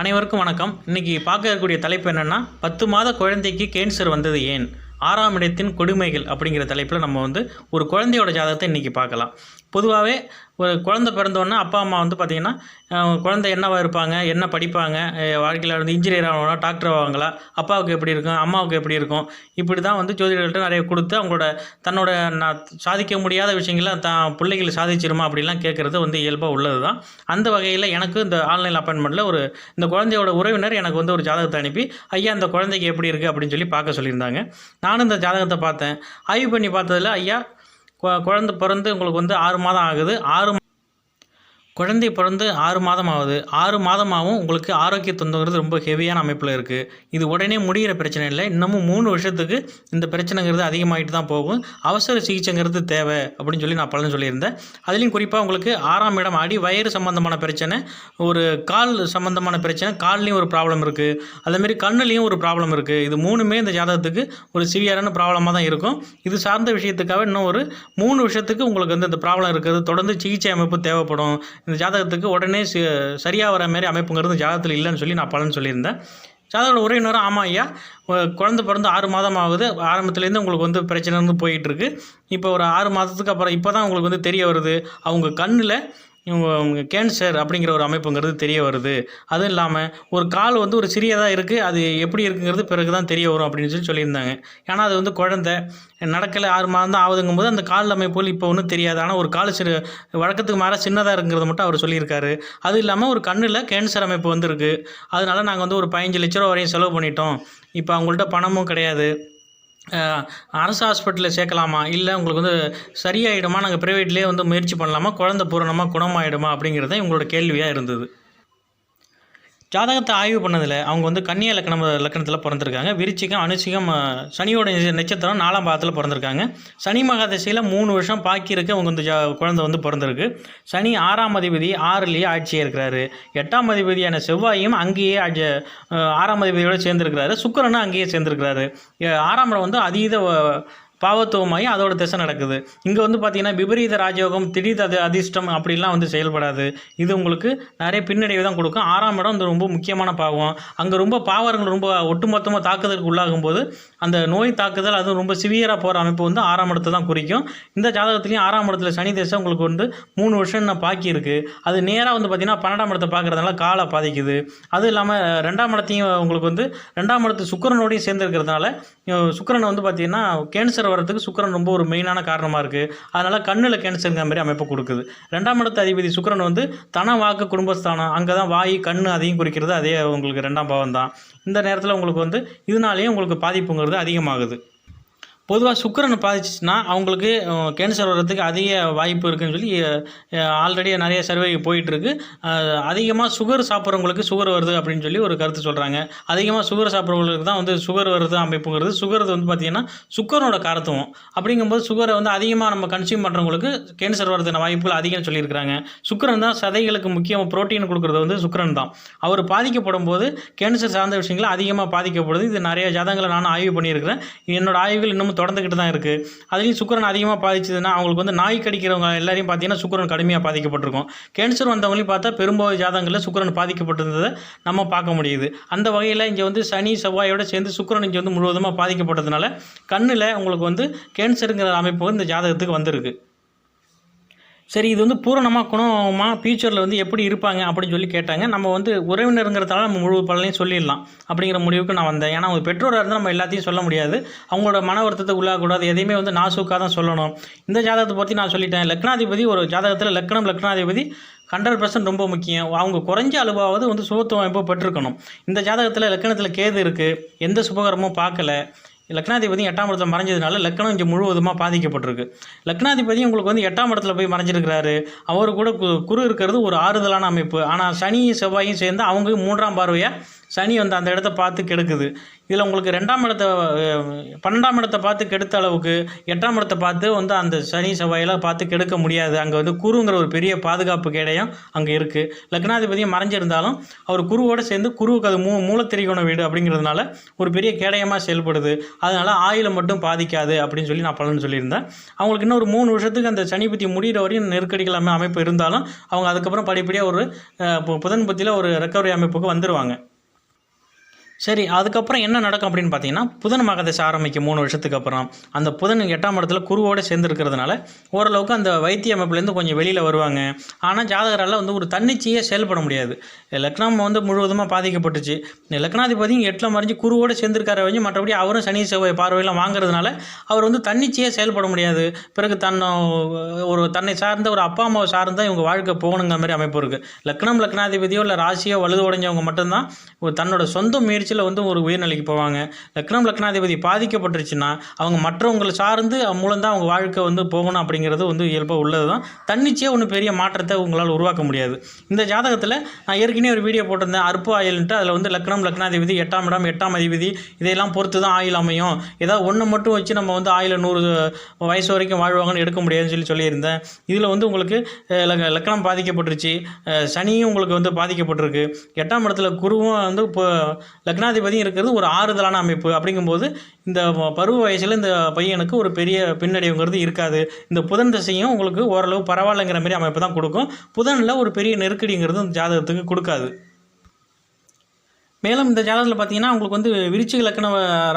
அனைவருக்கும் வணக்கம். இன்றைக்கி பார்க்க இருக்கக்கூடிய தலைப்பு என்னென்னா பத்து மாத குழந்தைக்கு கேன்சர் வந்தது ஏன்? ஆறாம் இடத்தின் கொடுமைகள் அப்படிங்கிற தலைப்பில் நம்ம வந்து ஒரு குழந்தையோட ஜாதகத்தை இன்றைக்கி பார்க்கலாம். பொதுவாகவே ஒரு குழந்தை பிறந்தோன்னா அப்பா அம்மா வந்து பார்த்திங்கன்னா குழந்தை என்னவா இருப்பாங்க என்ன படிப்பாங்க வாழ்க்கையில் வந்து இன்ஜினியர் ஆகணும்னா டாக்டர் ஆவாங்களா அப்பாவுக்கு எப்படி இருக்கும் அம்மாவுக்கு எப்படி இருக்கும் இப்படி தான் வந்து ஜோதிடர்கள்ட்ட நிறைய கொடுத்து அவங்களோட தன்னோட நான் சாதிக்க முடியாத விஷயங்களை தான் பிள்ளைகள் சாதிச்சிருமா அப்படிலாம் கேட்குறது வந்து இயல்பாக உள்ளது தான் அந்த வகையில் எனக்கு இந்த ஆன்லைன் அப்பாயின்மெண்ட்டில் ஒரு இந்த குழந்தையோட உறவினர் எனக்கு வந்து ஒரு ஜாதகத்தை அனுப்பி ஐயா அந்த குழந்தைக்கு எப்படி இருக்குது அப்படின்னு சொல்லி பார்க்க சொல்லியிருந்தாங்க. நானும் இந்த ஜாதகத்தை பார்த்தேன். ஆய்வு பண்ணி பார்த்ததுல ஐயா குழந்தை பிறந்து உங்களுக்கு வந்து ஆறு மாதம் ஆகுது. ஆறு குழந்தை பிறந்து ஆறு மாதம் ஆகுது ஆறு மாதமாகவும் உங்களுக்கு ஆரோக்கிய தொந்தங்கிறது ரொம்ப ஹெவியான அமைப்பில் இருக்குது இது உடனே முடிகிற பிரச்சனை இல்லை. இன்னமும் மூணு வருஷத்துக்கு இந்த பிரச்சனைங்கிறது அதிகமாகிட்டு தான் போகும். அவசர சிகிச்சைங்கிறது தேவை அப்படின்னு சொல்லி நான் பலன் சொல்லியிருந்தேன். அதுலேயும் குறிப்பாக உங்களுக்கு ஆறாம் இடம் அடி வயிறு சம்மந்தமான பிரச்சனை ஒரு கால் சம்மந்தமான பிரச்சனை கால்லையும் ஒரு ப்ராப்ளம் இருக்குது அதேமாரி கண்ணுலேயும் ஒரு ப்ராப்ளம் இருக்குது இது மூணுமே இந்த ஜாதகத்துக்கு ஒரு சிவியரான ப்ராப்ளமாக தான் இருக்கும். இது சார்ந்த விஷயத்துக்காக இன்னும் ஒரு மூணு வருஷத்துக்கு உங்களுக்கு வந்து இந்த ப்ராப்ளம் இருக்குது தொடர்ந்து சிகிச்சை அமைப்பு தேவைப்படும். இந்த ஜாதகத்துக்கு உடனே சரியாக வர மாதிரி அமைப்புங்கிறது ஜாதகத்தில் இல்லைன்னு சொல்லி நான் பலன் சொல்லியிருந்தேன். ஜாதகோட உறவினரும் ஆமாம் ஐயா குழந்தை பிறந்து ஆறு மாதம் ஆகுது. ஆரம்பத்துலேருந்து உங்களுக்கு வந்து பிரச்சனை வந்து போயிட்டுருக்கு இப்போ ஒரு ஆறு மாதத்துக்கு அப்புறம் இப்போ தான் உங்களுக்கு வந்து தெரிய வருது. அவங்க கண்ணில் இவங்க கேன்சர் அப்படிங்கிற ஒரு அமைப்புங்கிறது தெரிய வருது. அதுவும் இல்லாமல் ஒரு கால் வந்து ஒரு சிறியதாக இருக்குது அது எப்படி இருக்குங்கிறது பிறகு தான் தெரிய வரும் அப்படின்னு சொல்லி சொல்லியிருந்தாங்க. ஏன்னா அது வந்து குழந்தை நடக்கலை ஆறு மாதம் தான் ஆகுதுங்கும் போது அந்த கால் அமைப்புகள் இப்போ ஒன்றும் தெரியாது. ஆனால் ஒரு கால் சிறு வழக்கத்துக்கு மாற சின்னதாக இருக்குங்கிறத மட்டும் அவர் சொல்லியிருக்காரு. அது இல்லாமல் ஒரு கண்ணில் கேன்சர் அமைப்பு வந்திருக்கு. அதனால நாங்கள் வந்து ஒரு பதினஞ்சு லட்ச ரூபா வரையும் செலவு பண்ணிட்டோம். இப்போ அவங்கள்ட்ட பணமும் கிடையாது. அரசு ஹாஸ்பிட்டலில் சேர்க்கலாமா? இல்லை உங்களுக்கு வந்து சரியாயிடுமா? நாங்கள் ப்ரைவேட்லேயே வந்து முயற்சி பண்ணலாமா? குழந்தை பூரணமாக குணமாயிடுமா? அப்படிங்கிறது தான் இவங்களோட கேள்வியாக இருந்தது. ஜாதகத்தை ஆய்வு பண்ணதில் அவங்க வந்து கன்னியா லக்கணம் லக்கணத்தில் பிறந்திருக்காங்க. விருச்சிகம் அனுச்சிகம் சனியோட நட்சத்திரம் நாலாம் பாதத்தில் பிறந்திருக்காங்க. சனி மகாதசையில் மூணு வருஷம் பாக்கியிருக்கு அவங்க வந்து ஜா குழந்தை வந்து பிறந்திருக்கு. சனி ஆறாம் அதிபதி ஆறுலேயே ஆட்சியாக இருக்கிறாரு. எட்டாம் அதிபதியான செவ்வாயும் அங்கேயே ஆட்சி ஆறாம் அதிபதியோடு சேர்ந்துருக்கிறாரு. சுக்கரனும் அங்கேயே சேர்ந்துருக்கிறாரு. ஆறாம் இடம் வந்து அதீத பாவத்துவமாகி அதோட திசை நடக்குது. இங்கே வந்து பார்த்தீங்கன்னா விபரீத ராஜயோகம் திடீர் அது அதிர்ஷ்டம் அப்படிலாம் வந்து செயல்படாது. இது உங்களுக்கு நிறைய பின்னடைவு தான் கொடுக்கும். ஆறாம் இடம் வந்து ரொம்ப முக்கியமான பாவம். அங்கே ரொம்ப பாவர்கள் ரொம்ப ஒட்டுமொத்தமாக தாக்குதலுக்கு உள்ளாகும் போது அந்த நோய் தாக்குதல் அதுவும் ரொம்ப சிவியராக போகிற அமைப்பு வந்து ஆறாம் இடத்தை தான் குறிக்கும். இந்த ஜாதகத்துலேயும் ஆறாம் இடத்துல சனி திசை உங்களுக்கு வந்து மூணு வருஷம் நான் பாக்கி இருக்குது அது நேராக வந்து பார்த்தீங்கன்னா பன்னெண்டாம் இடத்தை பார்க்குறதுனால காலை பாதிக்குது. அதுவும் இல்லாமல் ரெண்டாம் இடத்தையும் உங்களுக்கு வந்து ரெண்டாம் இடத்து சுக்கரனோடையும் சேர்ந்துருக்கிறதுனால சுக்கிரன் வந்து பார்த்தீங்கன்னா கேன்சர் வரதுக்கு சுக்கிரன் ரொம்ப ஒரு மெயினான காரணமாக இருக்குது அதனால் கண்ணில் கேன்சருங்கிற மாதிரி அமைப்பு கொடுக்குது. ரெண்டாம் இடத்து அதிபதி சுக்கிரன் வந்து தன வாக்கு குடும்பஸ்தானம். அங்கே தான் வாய் கண் அதையும் குறிக்கிறது. அதே உங்களுக்கு ரெண்டாம் பாவம் தான் இந்த நேரத்தில் உங்களுக்கு வந்து இதனாலேயே உங்களுக்கு பாதிப்புங்கிறது அதிகமாகுது. பொதுவாக சுக்கரனை பாதிச்சிச்சுன்னா அவங்களுக்கு கேன்சர் வர்றதுக்கு அதிக வாய்ப்பு இருக்குதுன்னு சொல்லி ஆல்ரெடி நிறைய சர்வே போயிட்டுருக்கு. அதிகமாக சுகர் சாப்பிட்றவங்களுக்கு சுகர் வருது அப்படின்னு சொல்லி ஒரு கருத்து சொல்கிறாங்க அதிகமாக சுகர் சாப்பிட்றவங்களுக்கு தான் வந்து சுகர் வருது அமைப்புங்கிறது. சுகர் வந்து பார்த்திங்கன்னா சுக்கரனோட காரத்துவம். அப்படிங்கும்போது சுகரை வந்து அதிகமாக நம்ம கன்சியூம் பண்ணுறவங்களுக்கு கேன்சர் வர்றதுக்கான வாய்ப்புகள் அதிகம்னு சொல்லியிருக்கிறாங்க. சுக்கரன் தான் சதைகளுக்கு முக்கியம் புரோட்டீன் கொடுக்குறது வந்து சுக்கரன் தான். அவர் பாதிக்கப்படும் போது கேன்சர் சார்ந்த விஷயங்கள் அதிகமாக பாதிக்கப்படுது. இது நிறைய ஜாதகங்களை நான் ஆய்வு பண்ணியிருக்கிறேன். என்னோடய ஆய்வுகள் இன்னும் இன்னும் தொடர்ந்துக்கிட்டு தான் இருக்குது அதுலேயும் சுக்கிரன் அதிகமாக பாதிச்சதுன்னா அவங்களுக்கு வந்து நாய் கடிக்கிறவங்க எல்லாரையும் பார்த்தீங்கன்னா சுக்கிரன் கடுமையாக பாதிக்கப்பட்டிருக்கும். கேன்சர் வந்தவங்களையும் பார்த்தா பெரும்பாலும் ஜாதகங்களில் சுக்கிரன் பாதிக்கப்பட்டிருந்ததை நம்ம பார்க்க முடியுது. அந்த வகையில் இங்கே வந்து சனி செவ்வாயோட சேர்ந்து சுக்கிரன் இங்கே வந்து முழுவதுமாக பாதிக்கப்பட்டதுனால கண்ணில் உங்களுக்கு வந்து கேன்சருங்கிற அமைப்பு இந்த ஜாதகத்துக்கு வந்திருக்கு. சரி இது வந்து பூரணமாக குணமா ஃபியூச்சரில் வந்து எப்படி இருப்பாங்க அப்படின்னு சொல்லி கேட்டாங்க. நம்ம வந்து உறவினருங்கிறதால நம்ம முழு பலனையும் சொல்லிடலாம் அப்படிங்கிற முடிவுக்கு நான் வந்தேன். ஏன்னா அவங்க பெற்றோராக இருந்தால் நம்ம எல்லாத்தையும் சொல்ல முடியாது. அவங்களோட மன வருத்தத்தை உள்ளாகக்கூடாது எதையுமே வந்து நாசூக்காக தான் சொல்லணும். இந்த ஜாதகத்தை பற்றி நான் சொல்லிட்டேன். லக்னாதிபதி ஒரு ஜாதகத்தில் லக்னம் லக்னாதிபதி ஹண்ட்ரட் பர்சன்ட் ரொம்ப முக்கியம். அவங்க குறைஞ்ச அளவாவது வந்து சுபத்துவம் எப்போ பெற்றிருக்கணும். இந்த ஜாதகத்தில் லக்கணத்தில் கேது இருக்குது எந்த சுபகரமும் பார்க்கல. லக்னாதிபதி எட்டாம் இடத்துல மறைஞ்சதுனால லக்னம் இங்கே முழுவதுமாக பாதிக்கப்பட்டிருக்கு. லக்னாதிபதி உங்களுக்கு வந்து எட்டாம் இடத்துல போய் மறைஞ்சிருக்கிறாரு. அவர் கூட கு- குரு இருக்கிறது ஒரு ஆறுதலான அமைப்பு. ஆனால் சனி செவ்வாயும் சேர்ந்து அவங்க மூன்றாம் பார்வையாக சனி வந்து அந்த இடத்த பார்த்து கெடுக்குது. இதில் உங்களுக்கு ரெண்டாம் இடத்த பன்னெண்டாம் இடத்தை பார்த்து கெடுத்த அளவுக்கு எட்டாம் இடத்த பார்த்து வந்து அந்த சனி செவ்வாயெல்லாம் பார்த்து கெடுக்க முடியாது. அங்கே வந்து குருங்கிற ஒரு பெரிய பாதுகாப்பு கேடயம் அங்கே இருக்குது லக்னாதிபதியும் மறைஞ்சிருந்தாலும் அவர் குருவோடு சேர்ந்து குருவுக்கு அது மூ மூலத்திரிகோண வீடு அப்படிங்கிறதுனால ஒரு பெரிய கேடயமாக செயல்படுது. அதனால் ஆயிலை மட்டும் பாதிக்காது அப்படின்னு சொல்லி நான் பலன் சொல்லியிருந்தேன். அவங்களுக்கு இன்னும் ஒரு மூணு வருஷத்துக்கு அந்த சனி பற்றி முடிகிற வரையும் நெருக்கடிகள் அமை- அமைப்பு இருந்தாலும் அவங்க அதுக்கப்புறம் படிப்படியாக ஒரு புதன் பத்தியில் ஒரு ரெக்கவரி அமைப்புக்கு வந்துடுவாங்க சரி அதுக்கப்புறம் என்ன நடக்கும் அப்படின்னு பார்த்தீங்கன்னா புதன் மகதசை ஆரம்பிக்கும் மூணு வருஷத்துக்கு அப்புறம். அந்த புதன் எட்டாம் இடத்துல குருவோடு சேர்ந்துருக்கிறதுனால ஓரளவுக்கு அந்த வைத்திய அமைப்புலேருந்து கொஞ்சம் வெளியில் வருவாங்க. ஆனால் ஜாதகரால் வந்து ஒரு தன்னிச்சையே செயல்பட முடியாது. லக்னம் வந்து முழுவதுமாக பாதிக்கப்பட்டுச்சு. லக்னாதிபதியும் எட்டில் மறைஞ்சு குருவோடு சேர்ந்துருக்கார வந்து மற்றபடி அவரும் சனி செவ்வாய் பார்வையெல்லாம் வாங்குறதுனால அவர் வந்து தன்னிச்சையே செயல்பட முடியாது. பிறகு தன்னை ஒரு தன்னை சார்ந்த ஒரு அப்பா அம்மாவை சார்ந்த இவங்க வாழ்க்கை போகணுங்கிற மாதிரி அமைப்பு இருக்குது லக்னம் லக்னாதிபதியோ இல்லை ராசியோ வலுது உடைஞ்சவங்க மட்டும்தான் தன்னோட சொந்த முயற்சி முயற்சியில் வந்து ஒரு உயர்நிலைக்கு போவாங்க. லக்னம் லக்னாதிபதி பாதிக்கப்பட்டுருச்சுன்னா அவங்க மற்றவங்களை சார்ந்து மூலம்தான் அவங்க வாழ்க்கை வந்து போகணும் அப்படிங்கிறது வந்து இயல்பாக உள்ளது தான் தன்னிச்சையாக ஒன்றும் பெரிய மாற்றத்தை உங்களால் உருவாக்க முடியாது. இந்த ஜாதகத்தில் நான் ஏற்கனவே ஒரு வீடியோ போட்டிருந்தேன். அற்பு ஆயில்ன்ட்டு அதில் வந்து லக்னம் லக்னாதிபதி எட்டாம் இடம் எட்டாம் அதிபதி இதையெல்லாம் பொறுத்து தான் ஆயில் அமையும். ஏதாவது ஒன்று மட்டும் வச்சு நம்ம வந்து ஆயில நூறு வயசு வரைக்கும் வாழ்வாங்கன்னு எடுக்க முடியாதுன்னு சொல்லி சொல்லியிருந்தேன். இதில் வந்து உங்களுக்கு லக்கணம் லக்னம் பாதிக்கப்பட்டுருச்சு. சனியும் உங்களுக்கு வந்து பாதிக்கப்பட்டிருக்கு. எட்டாம் இடத்துல குருவும் வந்து இப்போ லக்னாதிபதியும் இருக்கிறது ஒரு ஆறுதலான அமைப்பு. அப்படிங்கும்போது இந்த பருவ வயசில் இந்த பையனுக்கு ஒரு பெரிய பின்னடைவுங்கிறது இருக்காது. இந்த புதன் திசையும் உங்களுக்கு ஓரளவு பரவாயில்லைங்கிற மாதிரி அமைப்பு தான் கொடுக்கும். புதனில் ஒரு பெரிய நெருக்கடிங்கிறது ஜாதகத்துக்கு கொடுக்காது. மேலும் இந்த ஜாதகத்தில் பார்த்தீங்கன்னா உங்களுக்கு வந்து விருச்சிக லக்கண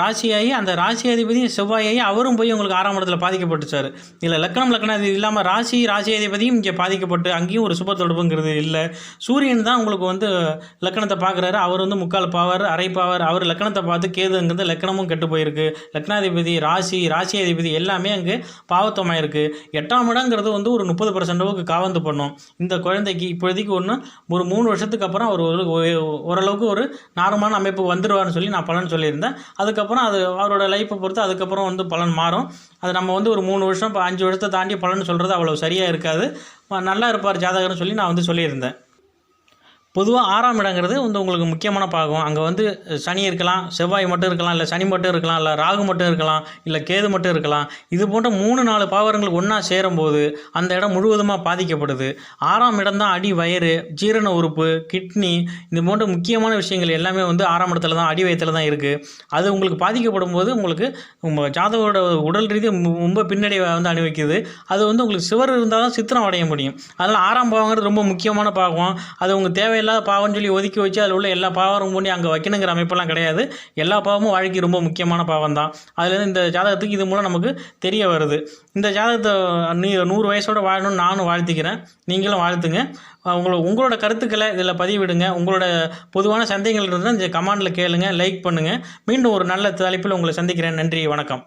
ராசியாகி அந்த ராசி அதிபதி செவ்வாயாகி அவரும் போய் உங்களுக்கு ஆறாம் இடத்துல பாதிக்கப்பட்டுச்சார் இதில் லக்கணம் லக்கணாதிபதி இல்லாமல் ராசி ராசி அதிபதியும் இங்கே பாதிக்கப்பட்டு அங்கேயும் ஒரு சுப தொடர்புங்கிறது இல்லை. சூரியன் தான் உங்களுக்கு வந்து லக்கணத்தை பார்க்குறாரு அவர் வந்து முக்கால் பாவார் அரை பாவர். அவர் லக்கணத்தை பார்த்து கேதுங்கிறது லக்கணமும் கெட்டு போயிருக்கு. லக்னாதிபதி ராசி ராசி அதிபதி எல்லாமே அங்கே பாவத்தமாயிருக்கு. எட்டாம் இடங்கிறது வந்து ஒரு முப்பது பர்சன்டவுக்கு காவந்து பண்ணும். இந்த குழந்தைக்கு இப்போதைக்கு ஒன்று ஒரு மூணு வருஷத்துக்கு அப்புறம் அவர் ஒரு- ஓரளவுக்கு ஒரு நார்மலான அமைப்பு வந்துடுவார்னு சொல்லி நான் பலன் சொல்லியிருந்தேன். அதுக்கப்புறம் அது அவரோட லைஃப்பை பொறுத்து அதுக்கப்புறம் வந்து பலன் மாறும். அது நம்ம வந்து ஒரு மூணு வருஷம் இப்போ அஞ்சு வருஷத்தை தாண்டி பலன் சொல்கிறது அவ்வளோ சரியாக இருக்காது. நல்லா இருப்பார் ஜாதகர்னு சொல்லி நான் வந்து சொல்லியிருந்தேன். பொதுவாக ஆறாம் இடங்கிறது வந்து உங்களுக்கு முக்கியமான பாகம். அங்கே வந்து சனி இருக்கலாம் செவ்வாய் மட்டும் இருக்கலாம் இல்லை சனி மட்டும் இருக்கலாம் இல்லை ராகு மட்டும் இருக்கலாம் இல்லை கேது மட்டும் இருக்கலாம். இது போன்ற மூணு நாலு பாவரங்கள் ஒன்றா சேரும்போது அந்த இடம் முழுவதுமாக பாதிக்கப்படுது. ஆறாம் இடம் தான் அடி வயிறு ஜீரண உறுப்பு கிட்னி இது போன்ற முக்கியமான விஷயங்கள் எல்லாமே வந்து ஆறாம் இடத்துல தான் அடி வயத்தில் தான் இருக்குது அது உங்களுக்கு பாதிக்கப்படும் போது உங்களுக்கு உங்கள் ஜாதகோட உடல் ரீதியாக ரொம்ப பின்னடைவை வந்து அனுபவிக்குது. அது வந்து உங்களுக்கு சிவர் இருந்தால் தான் சித்திரம் அடைய முடியும். அதனால் ஆறாம் பாவங்கிறது ரொம்ப முக்கியமான பாகம். அது உங்கள் தேவையில்லை இல்லாத பாவம்னு சொல்லி ஒதுக்கி வச்சு அதில் உள்ள எல்லா பாவரும் பண்ணி அங்கே வைக்கணுங்கிற அமைப்பெல்லாம் கிடையாது. எல்லா பாவமும் வாழ்க்கை ரொம்ப முக்கியமான பாவம் தான் அதுலேருந்து இந்த ஜாதகத்துக்கு இது மூலம் நமக்கு தெரிய வருது. இந்த ஜாதகத்தை நீ நூறு வயசோடு வாழணும்னு நானும் வாழ்த்திக்கிறேன். நீங்களும் வாழ்த்துங்க. உங்களோட உங்களோட கருத்துக்களை இதில் பதிவிடுங்க. உங்களோட பொதுவான சந்தேகங்கள் இருந்தால் இந்த கமெண்டில் கேளுங்கள் லைக் பண்ணுங்கள் மீண்டும் ஒரு நல்ல தலைப்பில் உங்களை சந்திக்கிறேன். நன்றி வணக்கம்.